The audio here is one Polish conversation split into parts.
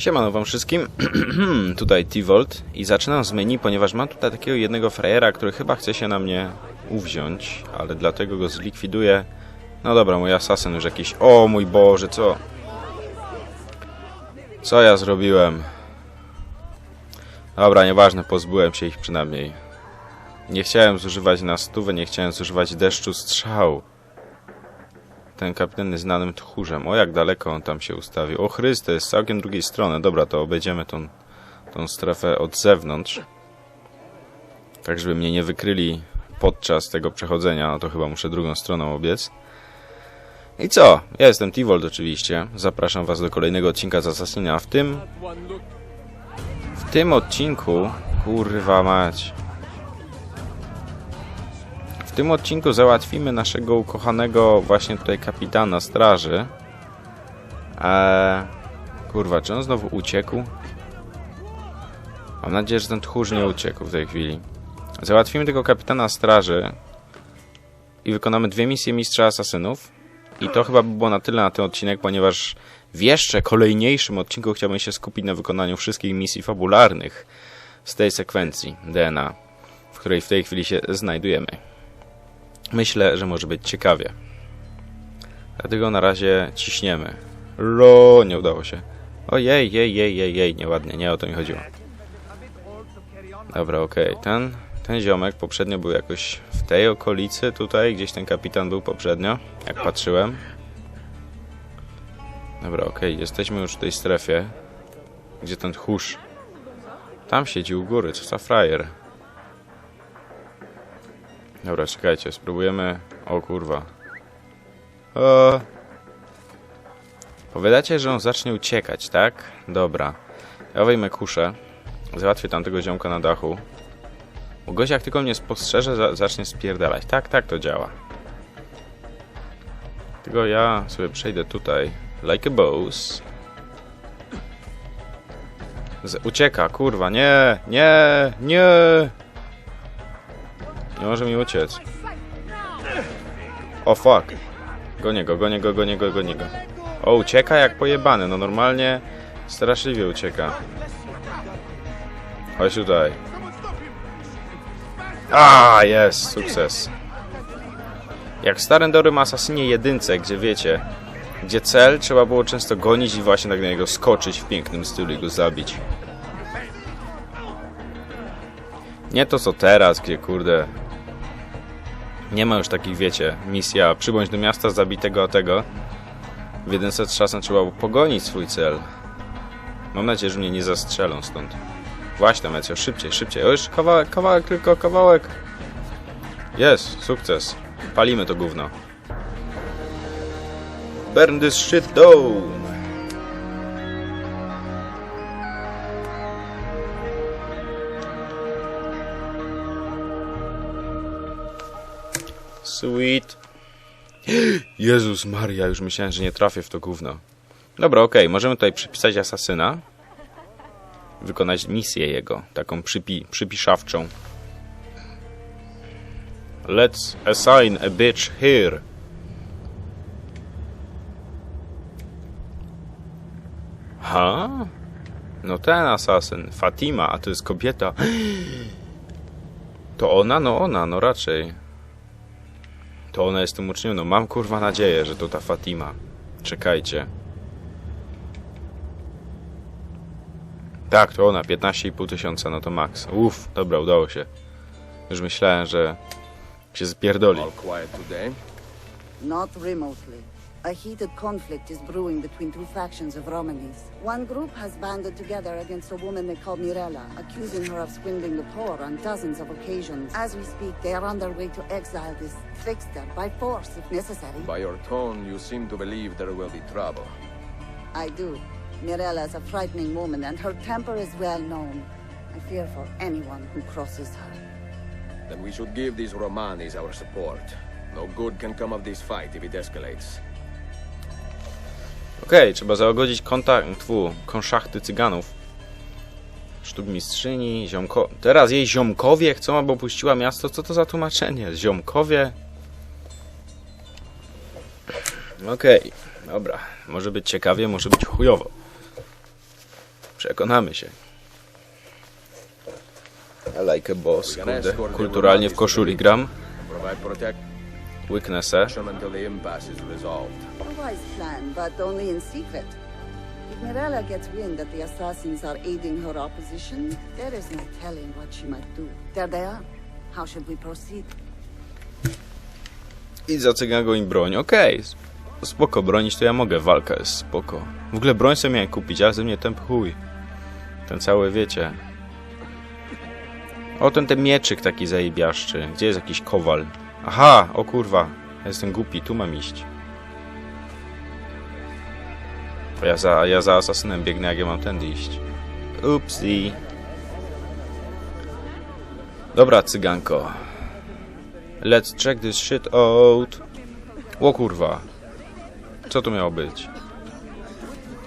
Siemano wam wszystkim, tutaj T-Volt i zaczynam z menu, ponieważ mam tutaj takiego jednego frajera, który chyba chce się na mnie uwziąć, ale dlatego go zlikwiduję. No dobra, mój asasyn już jakiś... O mój Boże, co? Co ja zrobiłem? Dobra, nieważne, pozbyłem się ich przynajmniej. Nie chciałem zużywać na stówę, nie chciałem zużywać deszczu strzał. Ten kapitan jest znanym tchórzem. O, jak daleko on tam się ustawił. O Chryste, jest całkiem drugiej strony. Dobra, to obejdziemy tą, tą strefę od zewnątrz. Tak, żeby mnie nie wykryli podczas tego przechodzenia. No to chyba muszę drugą stroną obiec. I co? Ja jestem T-Volt oczywiście. Zapraszam was do kolejnego odcinka z Assassina. W tym... W tym odcinku... Kurwa mać... Tym odcinku załatwimy naszego ukochanego właśnie tutaj kapitana straży. Eee, kurwa, czy on znowu uciekł? Mam nadzieję, że ten tchórz nie uciekł w tej chwili. Załatwimy tego kapitana straży i wykonamy dwie misje mistrza asasynów. I to chyba by było na tyle na ten odcinek, ponieważ w jeszcze kolejniejszym odcinku chciałbym się skupić na wykonaniu wszystkich misji fabularnych z tej sekwencji DNA, w której w tej chwili się znajdujemy. Myślę, że może być ciekawie. Dlatego na razie ciśniemy. Lo, nie udało się. Ojej, jej, jej, jej, jej, nieładnie, nie o to mi chodziło. Dobra, okej, okay. ten, ten ziomek poprzednio był jakoś w tej okolicy tutaj, gdzieś ten kapitan był poprzednio, jak patrzyłem. Dobra, okej, okay. jesteśmy już w tej strefie, gdzie ten tchórz. Tam siedzi u góry, co za frajer. Dobra, czekajcie, spróbujemy... O kurwa. O. Powiadacie, że on zacznie uciekać, tak? Dobra. Ja wejmę kuszę. Załatwię tamtego ziomka na dachu. Bo gość jak tylko mnie spostrzeże, za zacznie spierdalać. Tak, tak to działa. Tylko ja sobie przejdę tutaj. Like a boss. Z ucieka, kurwa, nie, nie, nie. Nie może mi uciec. O fuck. Gonię go, gonię go, gonię go, gonię go. O, ucieka jak pojebany. No normalnie straszliwie ucieka. Chodź tutaj. A, jest, sukces. Jak w starym dobrym Assassinie jedynce, gdzie wiecie, gdzie cel trzeba było często gonić i właśnie tak na niego skoczyć w pięknym stylu i go zabić. Nie to co teraz, gdzie kurde nie ma już takich, wiecie, misja przybądź do miasta, zabitego tego. W jeden set czasem trzeba pogonić swój cel. Mam nadzieję, że mnie nie zastrzelą stąd. Właśnie, Mecio, szybciej, szybciej. O, jeszcze kawałek, kawałek, tylko kawałek. Jest, sukces. Palimy to gówno. Burn this shit down. Sweet. Jezus Maria, już myślałem, że nie trafię w to gówno. Dobra, okej, okay. możemy tutaj przypisać asasyna. Wykonać misję jego, taką przypi przypiszawczą. Let's assign a bitch here. Ha? No ten asasyn, Fatima, a to jest kobieta. To ona? No ona, no raczej. To ona jest tym uczniem. No mam kurwa nadzieję, że to ta Fatima. Czekajcie. Tak, to ona. 15,5 tysiąca, no to max. Uff, dobra, udało się. Już myślałem, że się zpierdoli. Not remotely. A heated conflict is brewing between two factions of Romanis. One group has banded together against a woman they call Mirella, accusing her of swindling the poor on dozens of occasions. As we speak, they are on their way to exile this trickster by force if necessary. By your tone, you seem to believe there will be trouble. I do. Mirella is a frightening woman, and her temper is well known. I fear for anyone who crosses her. Then we should give these Romanis our support. No good can come of this fight if it escalates. Okej, okay, trzeba załagodzić kontakt, tfu, konszachty cyganów. Sztukmistrzyni, ziomko... Teraz jej ziomkowie chcą, aby opuściła miasto? Co to za tłumaczenie? Ziomkowie? Okej, okay, dobra. Może być ciekawie, może być chujowo. Przekonamy się. I like a boss, kurde. Kulturalnie w koszuli gram. Wise plan, but only in secret. If Mirella gets wind that the assassins are aiding her opposition, there is no telling what she might do. There they are. How should we proceed? I za cygango im broń. Okej. Spoko, bronić to ja mogę. Walka jest spoko. W ogóle broń sobie miałem kupić, ale ze mnie ten chuj. Ten cały, wiecie. O, ten, ten mieczyk taki zajebiaszczy. Gdzie jest jakiś kowal? Aha, o kurwa. Ja jestem głupi, tu mam iść. Ja za, ja za asasynem biegnę, jak ja mam tędy iść. Upsi. Dobra, cyganko. Let's check this shit out. O kurwa. Co to miało być?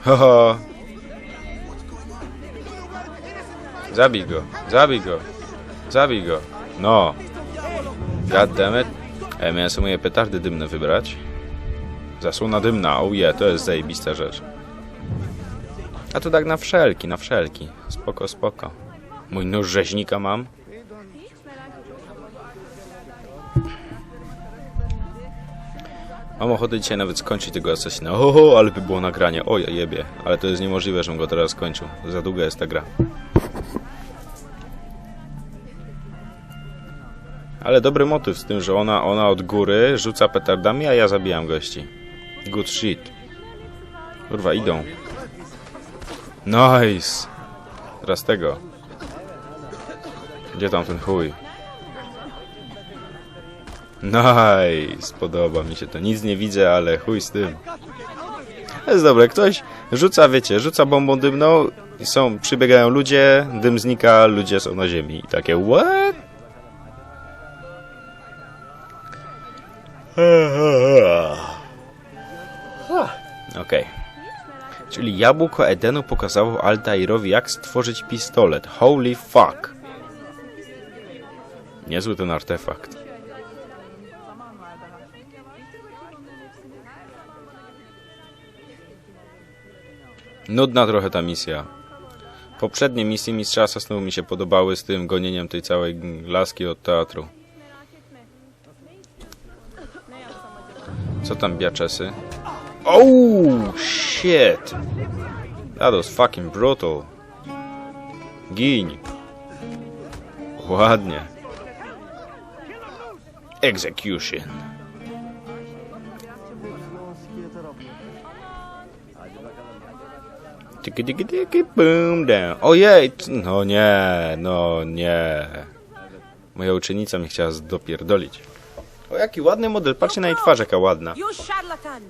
Haha. Zabij go, zabij go, zabij go. No. God damn it. E, miałem sobie moje petardy dymne wybrać. Zasłona dymna, oh to jest zajebista rzecz. A to tak na wszelki, na wszelki. Spoko, spoko. Mój nóż rzeźnika mam. Mam ochotę dzisiaj nawet skończyć tego Assassina. Oho, ale by było nagranie. O, ja jebie. Ale to jest niemożliwe, żebym go teraz skończył. Za długa jest ta gra. Ale dobry motyw z tym, że ona, ona od góry rzuca petardami, a ja zabijam gości. Good shit. Kurwa, idą. Nice. Teraz tego. Gdzie tam ten chuj? Nice, podoba mi się to. Nic nie widzę, ale chuj z tym. Jest dobre, ktoś rzuca, wiecie, rzuca bombą dymną i są, przybiegają ludzie, dym znika, ludzie są na ziemi. I takie, what? Okej. Czyli jabłko Edenu pokazało Altairowi, jak stworzyć pistolet. Holy fuck. Niezły ten artefakt. Nudna trochę ta misja. Poprzednie misje Mistrza Asasynów mi się podobały z tym gonieniem tej całej laski od teatru. Co tam biaczesy? Oh shit! That was fucking brutal. Gin. Ładnie. Execution. Tiki tiki tiki boom down. Ojej! No nie, no nie. Moja uczennica mnie chciała dopierdolić. O jaki ładny model, patrzcie na jej twarz jaka ładna. You charlatan!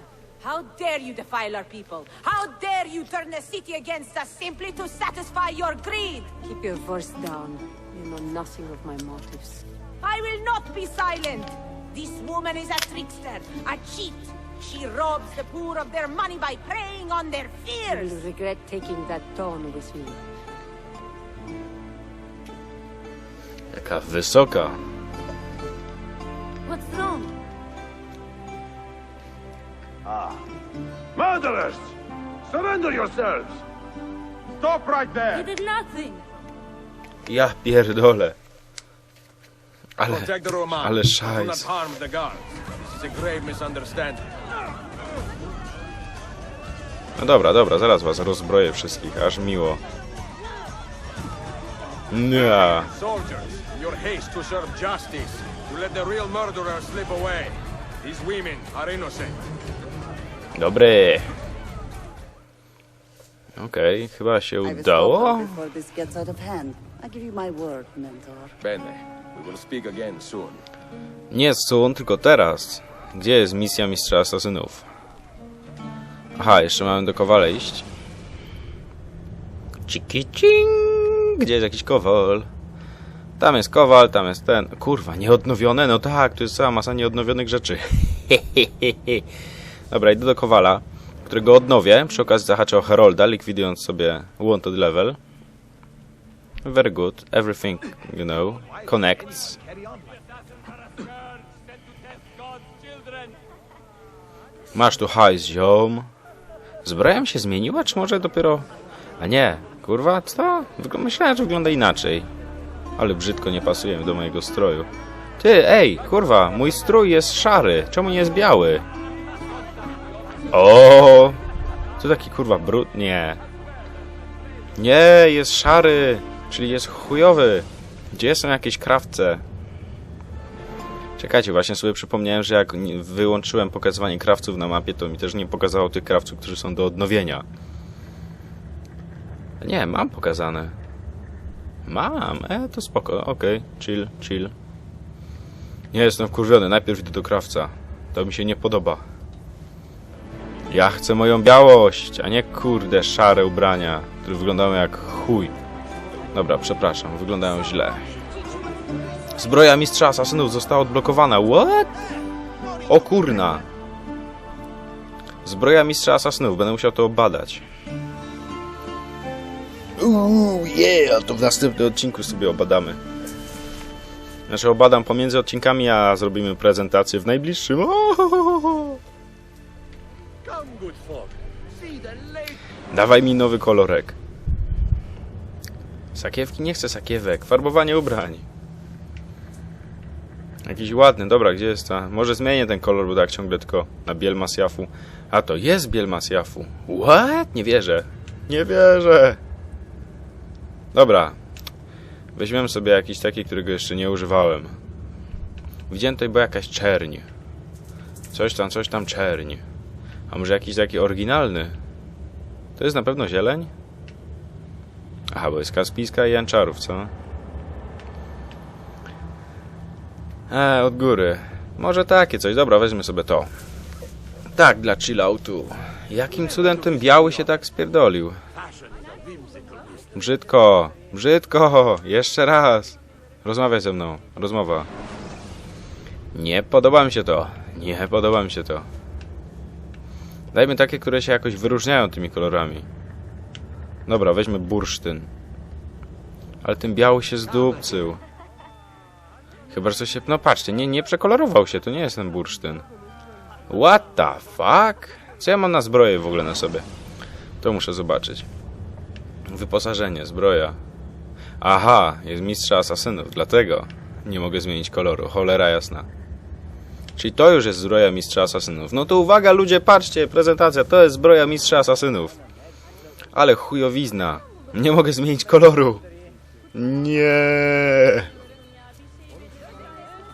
How dare you defile our people? How dare you turn the city against us simply to satisfy your greed? Keep your voice down. You know nothing of my motives. I will not be silent! This woman is a trickster, a cheat. She robs the poor of their money by preying on their You fears. will regret taking that tone with me. Jaka wysoka. What's wrong? Murderers! Surrender yourselves! Stop right there! You did nothing. Ja pierdolę. Ale, ale szajs. No dobra, dobra, zaraz was rozbroję wszystkich, aż miło. Nie. Soldiers, in your haste to serve justice, you let the real murderer slip away. These women are innocent. Dobry. Okej, chyba się udało. stop her before this gets out of hand. I give you my word, mentor. Bene, we will speak again soon. Nie soon, tylko teraz. Gdzie jest misja Mistrza Asasynów? Aha, jeszcze mamy do Kowala iść. Ciki. Gdzie jest jakiś Kowal? Tam jest Kowal, tam jest ten. Kurwa, nieodnowione? No tak, tu jest cała masa nieodnowionych rzeczy. Dobra, idę do Kowala, którego odnowię. Przy okazji zahaczę o Herolda, likwidując sobie Wanted Level. Very good. Everything, you know, connects. Masz tu hajs, ziom. Zbroja się zmieniła, czy może dopiero... A nie, Kurwa, co? Myślałem, że wygląda inaczej. Ale brzydko nie pasuje do mojego stroju. Ty, ej, kurwa, mój strój jest szary. Czemu nie jest biały? O! To taki kurwa brud... Nie. Nie, jest szary. Czyli jest chujowy. Gdzie są jakieś krawce? Czekajcie, właśnie sobie przypomniałem, że jak wyłączyłem pokazywanie krawców na mapie, to mi też nie pokazało tych krawców, którzy są do odnowienia. Nie, mam pokazane. Mam, e, to spoko, okej, chill, chill. Nie jestem wkurwiony, najpierw idę do krawca. To mi się nie podoba. Ja chcę moją białość, a nie kurde szare ubrania, które wyglądają jak chuj. Dobra, przepraszam, wyglądają źle. Zbroja mistrza asasynów została odblokowana. What? O kurna. Zbroja mistrza asasynów, będę musiał to obadać. Uuu, yeah, to w następnym odcinku sobie obadamy. Znaczy obadam pomiędzy odcinkami, a zrobimy prezentację w najbliższym. Dawaj mi nowy kolorek. Sakiewki? Nie chcę sakiewek. Farbowanie ubrań. Jakiś ładny. Dobra, gdzie jest ta? Może zmienię ten kolor, bo tak ciągle tylko na biel masjafu. A to jest biel masjafu. What? Nie wierzę. Nie wierzę. Dobra. Weźmiemy sobie jakiś taki, którego jeszcze nie używałem. Widziałem tutaj była jakaś czerń. Coś tam, coś tam czerń. A może jakiś taki oryginalny? To jest na pewno zieleń? Aha, bo jest Kaspijska i Janczarów, co? E, od góry. Może takie coś. Dobra, weźmy sobie to. Tak, dla chilloutu. Jakim cudem ten biały się tak spierdolił? Brzydko, brzydko, jeszcze raz. Rozmawiaj ze mną, rozmowa. Nie podoba mi się to. Nie podoba mi się to. Dajmy takie, które się jakoś wyróżniają tymi kolorami. Dobra, weźmy bursztyn. Ale ten biały się zdupcył. Chyba, że coś się... No patrzcie, nie, nie przekolorował się, to nie jest ten bursztyn. What the fuck? Co ja mam na zbroję w ogóle na sobie? To muszę zobaczyć. Wyposażenie, zbroja. Aha, jest mistrza asasynów, dlatego nie mogę zmienić koloru. Cholera jasna. Czyli to już jest zbroja mistrza asasynów. No to uwaga ludzie, patrzcie, prezentacja, to jest zbroja mistrza asasynów. Ale chujowizna. Nie mogę zmienić koloru. Nie.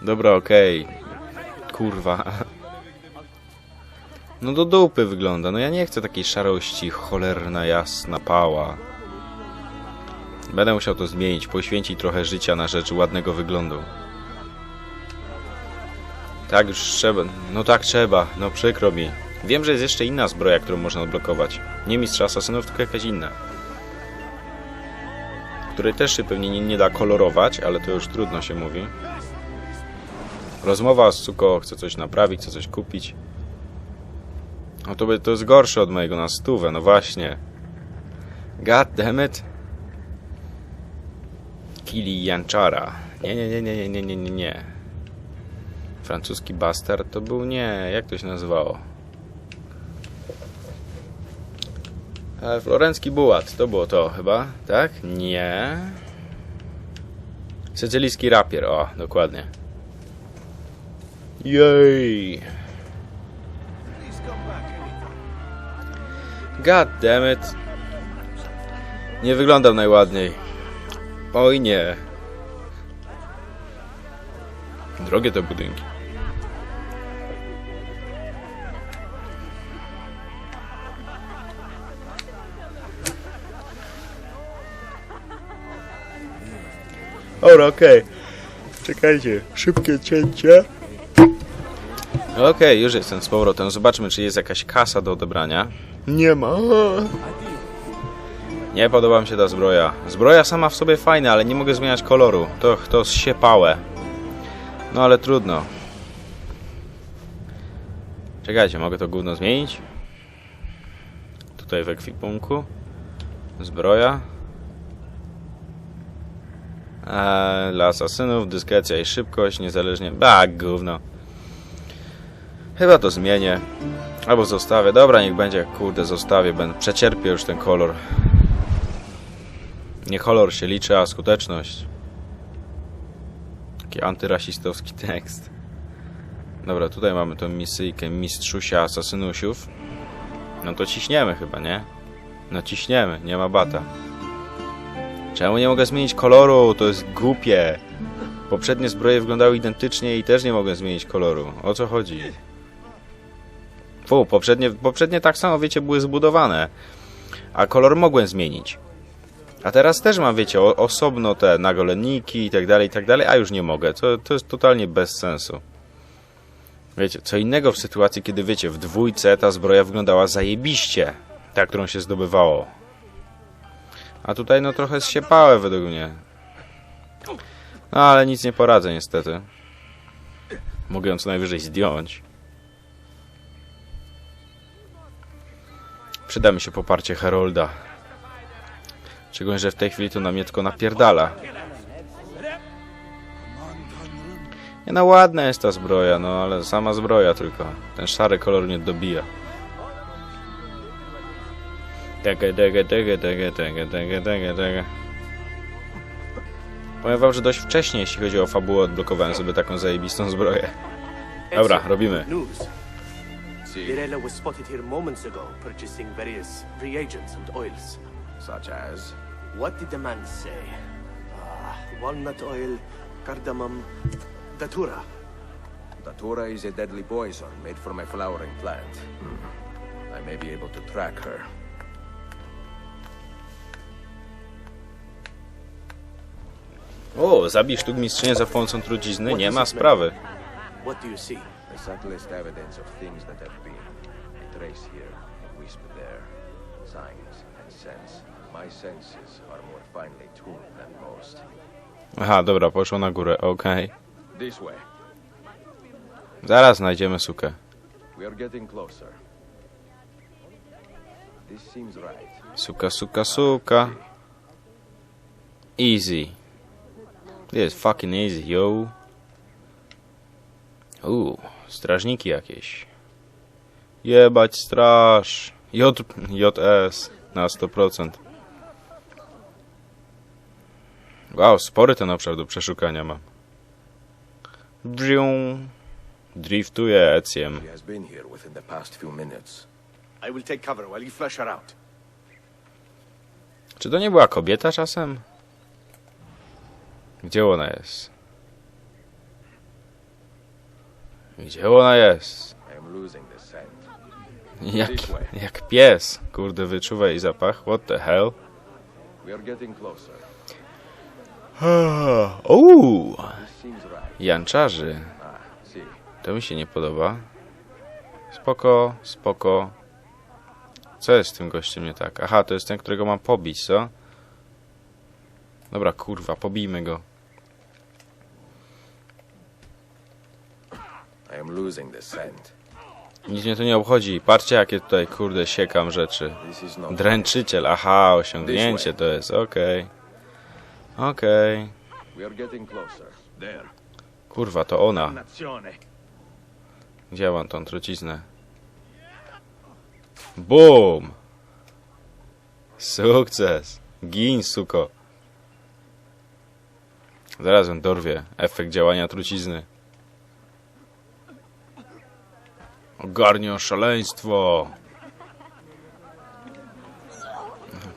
Dobra, okej. Kurwa. No do dupy wygląda. No ja nie chcę takiej szarości, cholerna jasna pała. Będę musiał to zmienić, poświęcić trochę życia na rzecz ładnego wyglądu. Tak już trzeba. No tak trzeba. No przykro mi. Wiem, że jest jeszcze inna zbroja, którą można odblokować. Nie mistrza asasynów, tylko jakaś inna. Której też się pewnie nie, nie da kolorować, ale to już trudno się mówi. Rozmowa z Suko, chce coś naprawić, chce coś kupić. No to, by, to jest gorsze od mojego na stówę, no właśnie. God damn it. Kili Janczara. Nie, nie, nie, nie, nie, nie, nie, nie. Francuski bastard to był nie, jak to się nazywało? E, Florencki bułat, to było to chyba, tak? Nie. Sycylijski rapier, o, dokładnie. Jej. God damn it. Nie wyglądam najładniej. Oj nie. Drogie te budynki. Dobra, okej. Czekajcie. Szybkie cięcie. Okej, już jestem z powrotem. Zobaczmy, czy jest jakaś kasa do odebrania. Nie ma. Nie podoba mi się ta zbroja. Zbroja sama w sobie fajna, ale nie mogę zmieniać koloru. To, to zsiepałe. No ale trudno. Czekajcie, mogę to gówno zmienić? Tutaj w ekwipunku. Zbroja. Eee, dla asasynów dyskrecja i szybkość, niezależnie... A, gówno. Chyba to zmienię. Albo zostawię. Dobra, niech będzie. Kurde, zostawię. Będę przecierpię już ten kolor. Nie kolor się liczy, a skuteczność. Taki antyrasistowski tekst. Dobra, tutaj mamy tą misyjkę mistrzusia asasynusiów. No to ciśniemy chyba, nie? No ciśniemy, nie ma bata. Czemu nie mogę zmienić koloru? To jest głupie. Poprzednie zbroje wyglądały identycznie i też nie mogę zmienić koloru. O co chodzi? Fu, poprzednie, poprzednie tak samo, wiecie, były zbudowane. A kolor mogłem zmienić. A teraz też mam, wiecie, osobno te nagolenniki i tak dalej, i tak dalej, a już nie mogę. To, to jest totalnie bez sensu. Wiecie, co innego w sytuacji, kiedy, wiecie, w dwójce ta zbroja wyglądała zajebiście. Ta, którą się zdobywało. A tutaj, no, trochę zsiepałe według mnie. No, ale nic nie poradzę, niestety. Mogę ją co najwyżej zdjąć. Przyda mi się poparcie Herolda. Szczególnie, że w tej chwili to na mnie tylko napierdala. Nie no, ładna jest ta zbroja, no ale sama zbroja tylko. Ten szary kolor nie dobija. Tege, tege, tege, tege, tege, tege, tege, tege. Powiem wam, że dość wcześnie, jeśli chodzi o fabułę, odblokowałem sobie taką zajebistą zbroję. Dobra, robimy. News. Mirella was spotted here moments ago, purchasing various reagents and oils. Such as? What did the man say? Ah, walnut oil, cardamom, datura. Datura is a deadly poison made from a flowering plant. Hmm. I may be able to track her. O, zabij sztuk mistrzynię za pomocą trucizny? Nie ma sprawy. What do you see? The subtlest evidence of things that have been. A trace here, a wisp there. Signs and sense. My senses are more finely tuned than most. Aha, dobra, poszło na górę, okej. This way. Zaraz znajdziemy sukę. We are getting closer. This seems right. Suka, suka, suka. Easy. This is fucking easy, yo. Uuu, strażniki jakieś. Jebać straż. J, JS na 100%. Wow, spory ten obszar do przeszukania mam. Brium. Driftuję Ecjem. She has been here within the past few minutes. I will take cover while you flush her out. Czy to nie była kobieta czasem? Gdzie ona jest? Gdzie ona jest? I am losing scent. Jak, jak pies. Kurde, wyczuwa jej zapach. What the hell? We are getting closer. Uuu, right. janczarzy. Ah. To mi się nie podoba. Spoko, spoko. Co jest z tym gościem nie tak? Aha, to jest ten, którego mam pobić, co? Dobra, kurwa, pobijmy go. I am losing the scent. Nic mnie to nie obchodzi. Patrzcie, jakie tutaj, kurde, siekam rzeczy. Dręczyciel, aha, osiągnięcie to jest, okej. Okej. Getting closer. There. Kurwa, to ona. Gdzie mam tą truciznę? Boom! Sukces! Gin, suko! Zaraz on dorwie efekt działania trucizny. Ogarnią szaleństwo!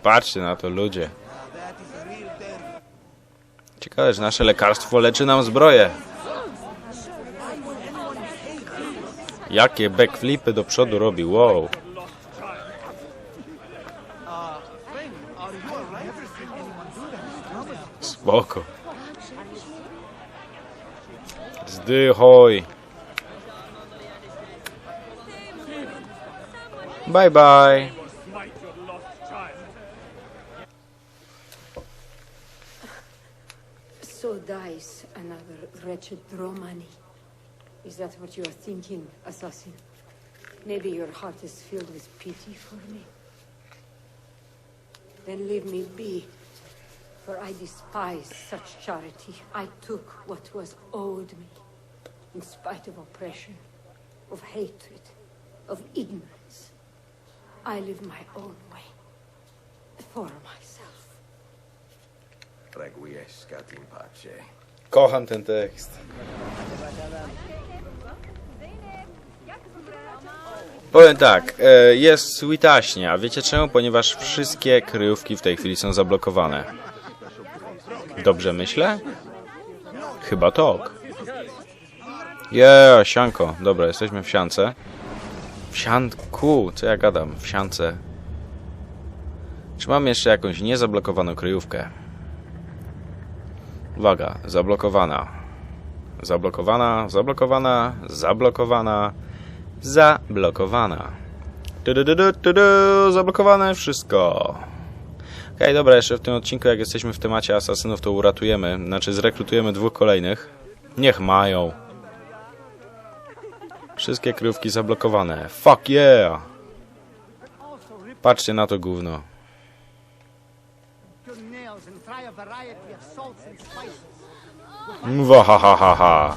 Patrzcie na to, ludzie. Ciekawe, że nasze lekarstwo leczy nam zbroję. Jakie backflipy do przodu robi, wow. Spoko. Zdychoj. Bye bye. So dies another wretched Romani. Is that what you are thinking, assassin? Maybe your heart is filled with pity for me. Then leave me be, for I despise such charity. I took what was owed me, in spite of oppression, of hatred, of ignorance. I live my own way, for myself. Requiescat in pace. Kocham ten tekst. Powiem tak, e, jest switaśnie, a wiecie czemu? Ponieważ wszystkie kryjówki w tej chwili są zablokowane. Dobrze myślę? Chyba tak. Yeah, sianko. Dobra, jesteśmy w siance. W sianku, co ja gadam? W siance. Czy mam jeszcze jakąś niezablokowaną kryjówkę? Uwaga, zablokowana. Zablokowana, zablokowana, zablokowana, zablokowana. Du, du, du, du, du, du, zablokowane wszystko. Okej, dobra, jeszcze w tym odcinku, jak jesteśmy w temacie asasynów, to uratujemy, znaczy zrekrutujemy dwóch kolejnych. Niech mają. Wszystkie kryjówki zablokowane. Fuck yeah! Patrzcie na to gówno. nails and try a variety of salts and spices. Mwahahaha.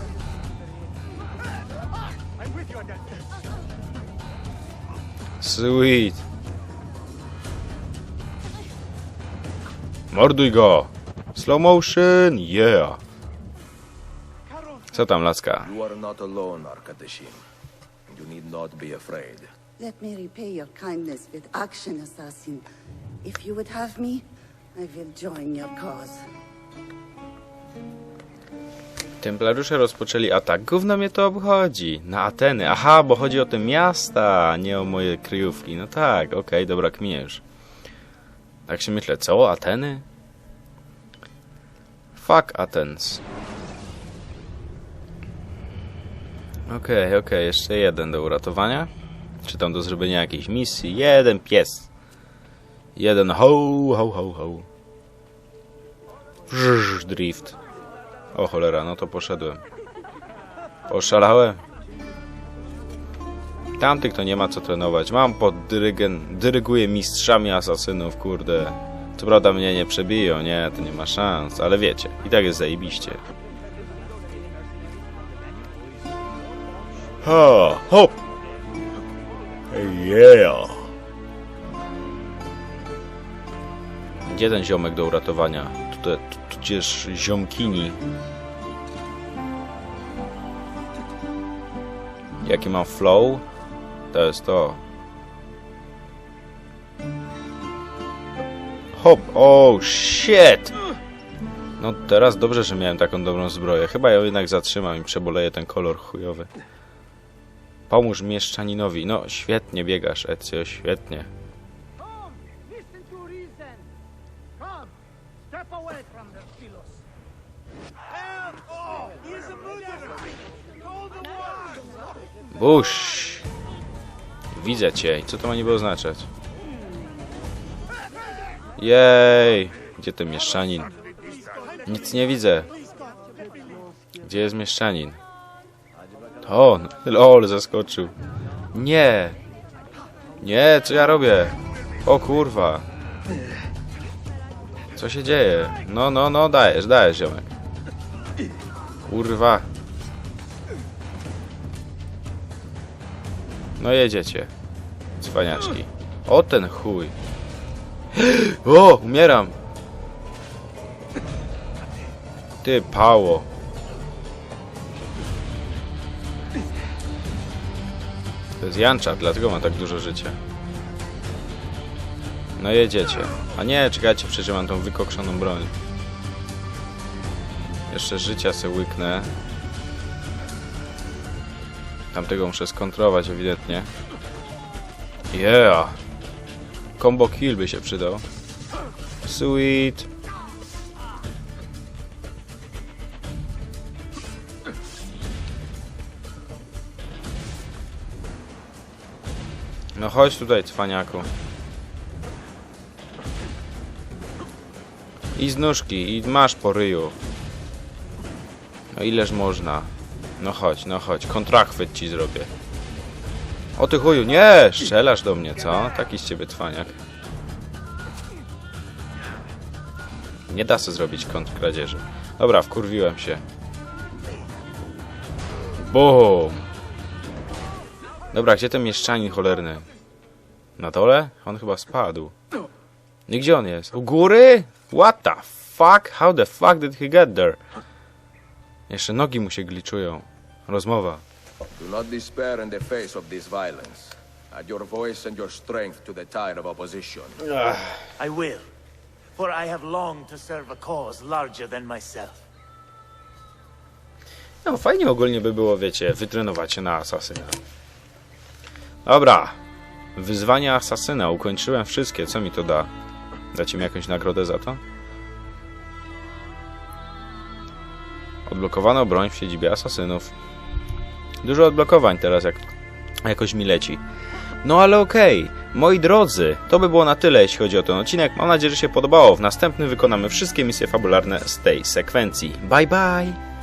I'm with you on that. Sweet. Morduj go. Slow motion, yeah. Co tam, Lacka? You are not alone, Arkadashim. You need not be afraid. Let me repay your kindness with action, assassin. If you would have me, I will join your cause. Templariusze rozpoczęli atak. Gówno mnie to obchodzi. Na Ateny. Aha, bo chodzi o te miasta, a nie o moje kryjówki. No tak, okej, dobra, kminie już. Tak się myślę, co? Ateny? Fuck Athens. Okej, okej, jeszcze jeden do uratowania. Czy tam do zrobienia jakiejś misji? Jeden pies. Jeden ho, ho, ho, ho. Wrz, drift. O cholera, no to poszedłem. Poszalałem. Tamtych to nie ma co trenować. Mam pod dyrygen... Dyryguję mistrzami asasynów, kurde. Co prawda mnie nie przebiją, nie, to nie ma szans, ale wiecie, i tak jest zajebiście. Ha, hop! Yeah! Ten ziomek do uratowania? Tudzież ziomkini. Jaki mam flow? To jest to. Hop, oh shit! No teraz dobrze, że miałem taką dobrą zbroję. Chyba ją jednak zatrzymam i przeboleję ten kolor chujowy. Pomóż mieszczaninowi. No, świetnie biegasz, Ezio, świetnie. Bush! Widzę cię. Co to ma niby oznaczać? Jej! Gdzie ten mieszczanin? Nic nie widzę. Gdzie jest mieszczanin? On! Lol, zaskoczył. Nie! Nie, co ja robię? O kurwa! Co się dzieje? No, no, no, dajesz, dajesz, ziomek. Kurwa. No jedziecie. Cwaniaczki. O ten chuj. O, umieram. Ty pało. To jest Janczar, dlatego ma tak dużo życia. No jedziecie. A nie, czekajcie, przecież mam tą wykokszoną broń. Jeszcze życia se łyknę. Tamtego muszę skontrować ewidentnie. Yeah! Combo kill by się przydał. Sweet! No chodź tutaj, cwaniaku. I z nóżki, i masz po ryju. No ileż można. No chodź, no chodź, kontrachwyt ci zrobię. O ty chuju, nie! Strzelasz do mnie, co? Taki z ciebie cwaniak. Nie da się zrobić kontrkradzieży. Dobra, wkurwiłem się. Bum! Dobra, gdzie ten mieszczanin cholerny? Na dole? On chyba spadł. I gdzie on jest? U góry? What the fuck? How the fuck did he get there? Jeszcze nogi mu się gliczują. Rozmowa. Do not despair in the face of this violence. Add your voice and your strength to the tide of opposition. I will. For I have longed to serve a cause larger than myself. No, fajnie ogólnie by było, wiecie, wytrenować się na asasyna. Dobra. Wyzwania asasyna. Ukończyłem wszystkie. Co mi to da? Dacie mi jakąś nagrodę za to? Odblokowano broń w siedzibie asasynów. Dużo odblokowań teraz, jak jakoś mi leci. No ale okej, moi drodzy, to by było na tyle, jeśli chodzi o ten odcinek. Mam nadzieję, że się podobało. W następnym wykonamy wszystkie misje fabularne z tej sekwencji. Bye bye!